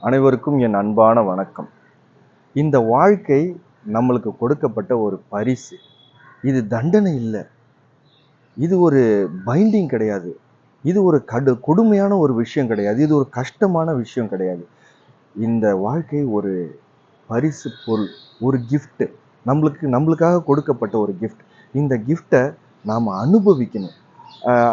அனைவருக்கும் என் அன்பான வணக்கம். இந்த வாழ்க்கை நம்மளுக்கு கொடுக்கப்பட்ட ஒரு பரிசு. இது தண்டனை இல்லை. இது ஒரு பைண்டிங் கிடையாது. இது ஒரு கடு கொடுமையான ஒரு விஷயம் கிடையாது. இது ஒரு கஷ்டமான விஷயம் கிடையாது. இந்த வாழ்க்கை ஒரு பரிசு பொருள் ஒரு கிஃப்ட்டு நம்மளுக்கு நம்மளுக்காக கொடுக்கப்பட்ட ஒரு கிஃப்ட் இந்த கிஃப்டை நாம் அனுபவிக்கணும்.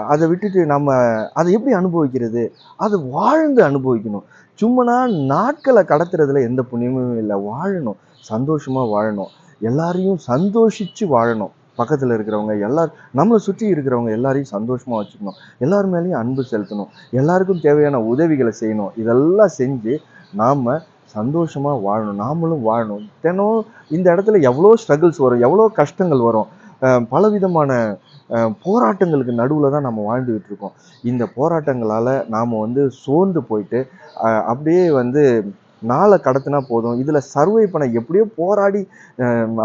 அதை விட்டுட்டு நம்ம அதை எப்படி அனுபவிக்கிறது? அதை வாழ்ந்து அனுபவிக்கணும். சும்மனா நாட்களை கடத்துறதுல எந்த புண்ணியமும் இல்லை. வாழணும். சந்தோஷமா வாழணும். எல்லாரையும் சந்தோஷித்து வாழணும். பக்கத்தில் இருக்கிறவங்க எல்லார் நம்மளை சுற்றி இருக்கிறவங்க எல்லாரையும் சந்தோஷமாக வச்சுக்கணும். எல்லார் மேலேயும் அன்பு செலுத்தணும். எல்லாருக்கும் தேவையான உதவிகளை செய்யணும். இதெல்லாம் செஞ்சு நாம் சந்தோஷமாக வாழணும். நாமளும் வாழணும். தினம் இந்த இடத்துல எவ்வளோ ஸ்ட்ரகிள்ஸ் வரும் எவ்வளோ கஷ்டங்கள் வரும். பலவிதமான போராட்டங்களுக்கு நடுவில் தான் நம்ம வாழ்ந்துகிட்டு இருக்கோம். இந்த போராட்டங்களால் நாம் வந்து சோர்ந்து போயிட்டு அப்படியே வந்து நாளை கடத்தினா போதும். இதில் சர்வை பண்ண எப்படியோ போராடி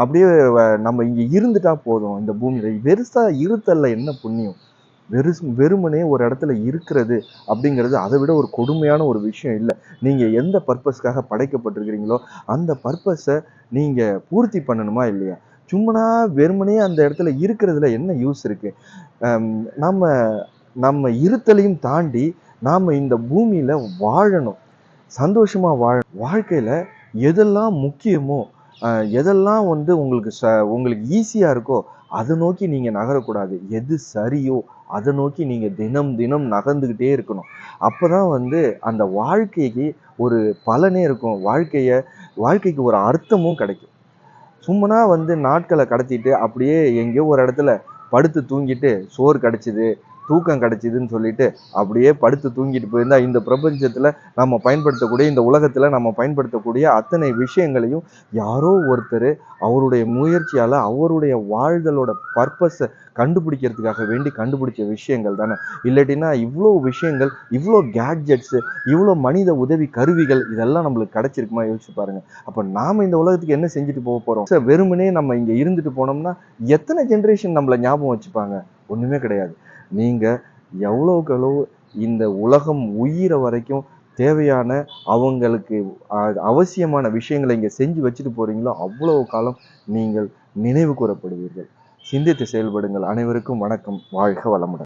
அப்படியே வ- நம்ம இங்கே இருந்துட்டா போதும் இந்த பூமியில் வெறுசாக இருத்தல்ல என்ன புண்ணியம்? வெறு வெறுமனே ஒரு இடத்துல இருக்கிறது அப்படிங்கிறது அதை விட ஒரு கொடுமையான ஒரு விஷயம் இல்லை. நீங்கள் எந்த பர்பஸ்க்காக படைக்கப்பட்டிருக்கிறீங்களோ அந்த பர்பஸை நீங்கள் பூர்த்தி பண்ணணுமா இல்லையா? சும்மனா வெறுமனே அந்த இடத்துல இருக்கிறதுல என்ன யூஸ் இருக்கு? நம்ம நம்ம இருத்தலையும் தாண்டி நாம் இந்த பூமியில் வாழணும். சந்தோஷமாக வாழ வாழ்க்கையில் எதெல்லாம் முக்கியமோ எதெல்லாம் வந்து உங்களுக்கு ச உங்களுக்கு ஈஸியாக இருக்கோ அதை நோக்கி நீங்கள் நகரக்கூடாது. எது சரியோ அதை நோக்கி நீங்கள் தினம் தினம் நகர்ந்துக்கிட்டே இருக்கணும். அப்போ தான் வந்து அந்த வாழ்க்கைக்கு ஒரு பலனே இருக்கும். வாழ்க்கையை வாழ்க்கைக்கு ஒரு அர்த்தமும் கிடைக்கும். சும்மனா வந்து நாட்களை கடத்திட்டு அப்படியே எங்கேயோ ஒரு இடத்துல படுத்து தூங்கிட்டு சோறு கிடச்சிது. தூக்கம் கிடைச்சிதுன்னு சொல்லிட்டு அப்படியே படுத்து தூங்கிட்டு போயிருந்தா இந்த பிரபஞ்சத்தில் நம்ம பயன்படுத்தக்கூடிய இந்த உலகத்தில் நம்ம பயன்படுத்தக்கூடிய அத்தனை விஷயங்களையும் யாரோ ஒருத்தர் அவருடைய முயற்சியால் அவருடைய வாழ்தலோட பர்பஸை கண்டுபிடிக்கிறதுக்காக வேண்டி கண்டுபிடிச்ச விஷயங்கள் தானே. இல்லாட்டினா இவ்வளோ விஷயங்கள் இவ்வளோ கேட்ஜெட்ஸு இவ்வளோ மனித உதவி கருவிகள் இதெல்லாம் நம்மளுக்கு கிடைச்சிருக்குமா யோசிச்சு பாருங்க. அப்போ நாம் இந்த உலகத்துக்கு என்ன செஞ்சுட்டு போக போகிறோம் வெறுமனே நம்ம இங்கே இருந்துட்டு போனோம்னா எத்தனை ஜென்ரேஷன் நம்மளை ஞாபகம் வச்சுப்பாங்க? ஒன்றுமே கிடையாது. நீங்கள் எவ்வளோக்கு எவ்வளோ இந்த உலகம் உயிரை வரைக்கும் தேவையான அவங்களுக்கு அவசியமான விஷயங்களை இங்கே செஞ்சு வச்சுட்டு போகிறீங்களோ அவ்வளோ காலம் நீங்கள் நினைவு கூறப்படுவீர்கள். சிந்தித்து செயல்படுங்கள். அனைவருக்கும் வணக்கம். வாழ்க வளமுடன்.